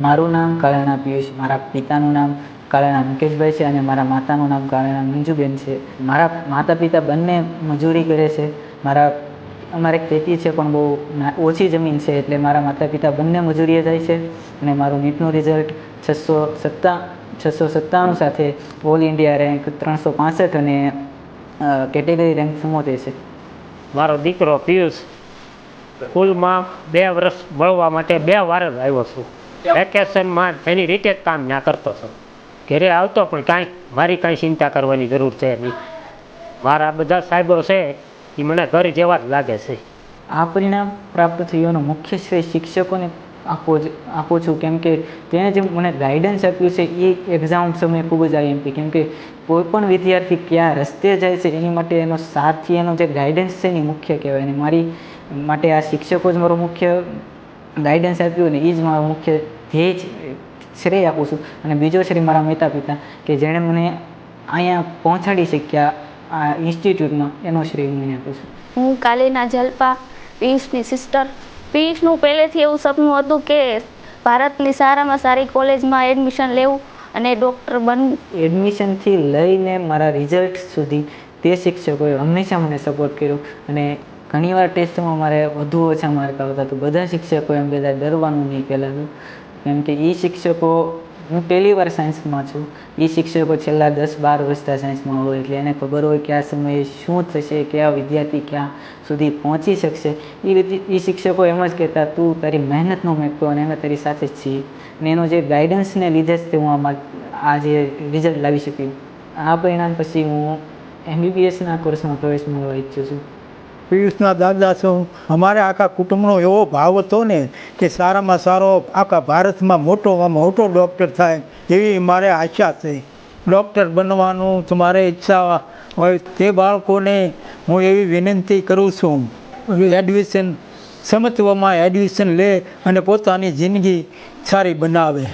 મારું નામ કાળાણા પિયુષ, મારા પિતાનું નામ કાળાણા મુકેશભાઈ છે અને મારા માતાનું નામ કાળાણા મંજુબેન છે. મારા માતા પિતા બંને મજૂરી કરે છે. મારા, અમારે ખેતી છે પણ બહુ ઓછી જમીન છે એટલે મારા માતા પિતા બંને મજૂરીએ જાય છે અને મારું નીટનું રિઝલ્ટ છસો સત્તા, છસો સત્તાણું સાથે ઓલ ઇન્ડિયા રેન્ક ત્રણસો પાસઠ અને કેટેગરી રેન્ક ચુમ્મોતેર છે. મારો દીકરો પિયુષ સ્કૂલમાં બે વર્ષ ભણવા માટે બે વાર જ આવ્યો છું. વેકેશનમાં એની રીતે જ કામ ના કરતો છું ઘરે આવતો પણ કાંઈ મારી કાંઈ ચિંતા કરવાની જરૂર છે નહીં. મારા બધા સાહેબો છે એ મને ઘર જેવા જ લાગે છે. આ પરિણામ પ્રાપ્ત થયોનો મુખ્ય શ્રેય શિક્ષકોને આપવો જ આપું છું. કેમ કે તેણે જે મને ગાઈડન્સ આપ્યું છે એ એક્ઝામ સમયે ખૂબ જ આવી કેમ કે કોઈપણ વિદ્યાર્થી ક્યાં રસ્તે જાય છે એની માટે એનો સાથી એનો જે ગાઈડન્સ છે એની મુખ્ય કહેવાય. અને મારી માટે આ શિક્ષકો જ મારો મુખ્ય ગાઈડન્સ આપ્યું ને એ જ મારો મુખ્ય ધ્યેય શ્રેય આપું છું. અને બીજો શ્રેય મારા માતા પિતા કે જેણે મને અહીંયા પહોંચાડી શક્યા આ ઇન્સ્ટિટ્યૂટમાં એનો શ્રેય હું આપું છું. હું કાલીના જલ્પા પિયુષની સિસ્ટર પિયુષનું પહેલેથી એવું સપનું હતું કે ભારતની સારામાં સારી કોલેજમાં એડમિશન લેવું અને ડૉક્ટર બનવું. એડમિશનથી લઈને મારા રિઝલ્ટ સુધી તે શિક્ષકોએ હંમેશા મને સપોર્ટ કર્યો અને ઘણીવાર ટેસ્ટમાં મારે વધુ ઓછા માર્ક આવતા તો બધા શિક્ષકો એમ કહેતા, ડરવાનું નહીં પહેલાં તો. કેમ કે એ શિક્ષકો, હું પહેલી વાર સાયન્સમાં છું. એ શિક્ષકો છેલ્લા દસ બાર વર્ષથી સાયન્સમાં હોય એટલે એને ખબર હોય કે આ સમયે શું થશે, કયા વિદ્યાર્થી ક્યાં સુધી પહોંચી શકશે. એ એ શિક્ષકો એમ જ કહેતા, તું તારી મહેનતનો મેળવો અને અમે તારી સાથે જ છીએ. અને એનો જે ગાઈડન્સને લીધે જ તે હું આમાં, આ જે રિઝલ્ટ લાવી શક્યું આ પરિણામ પછી હું એમબીબીએસના કોર્સમાં પ્રવેશ મેળવવા ઈચ્છું છું. પિયુષના દાદા છું. અમારે આખા કુટુંબનો એવો ભાવ હતો ને કે સારામાં સારો આખા ભારતમાં મોટોમાં મોટો ડૉક્ટર થાય એવી મારે આશા છે. ડૉક્ટર બનવાનું તમારે ઈચ્છા હોય તે બાળકોને હું એવી વિનંતી કરું છું. એડમિશન સમત્વમાં એડમિશન લે અને પોતાની જિંદગી સારી બનાવે.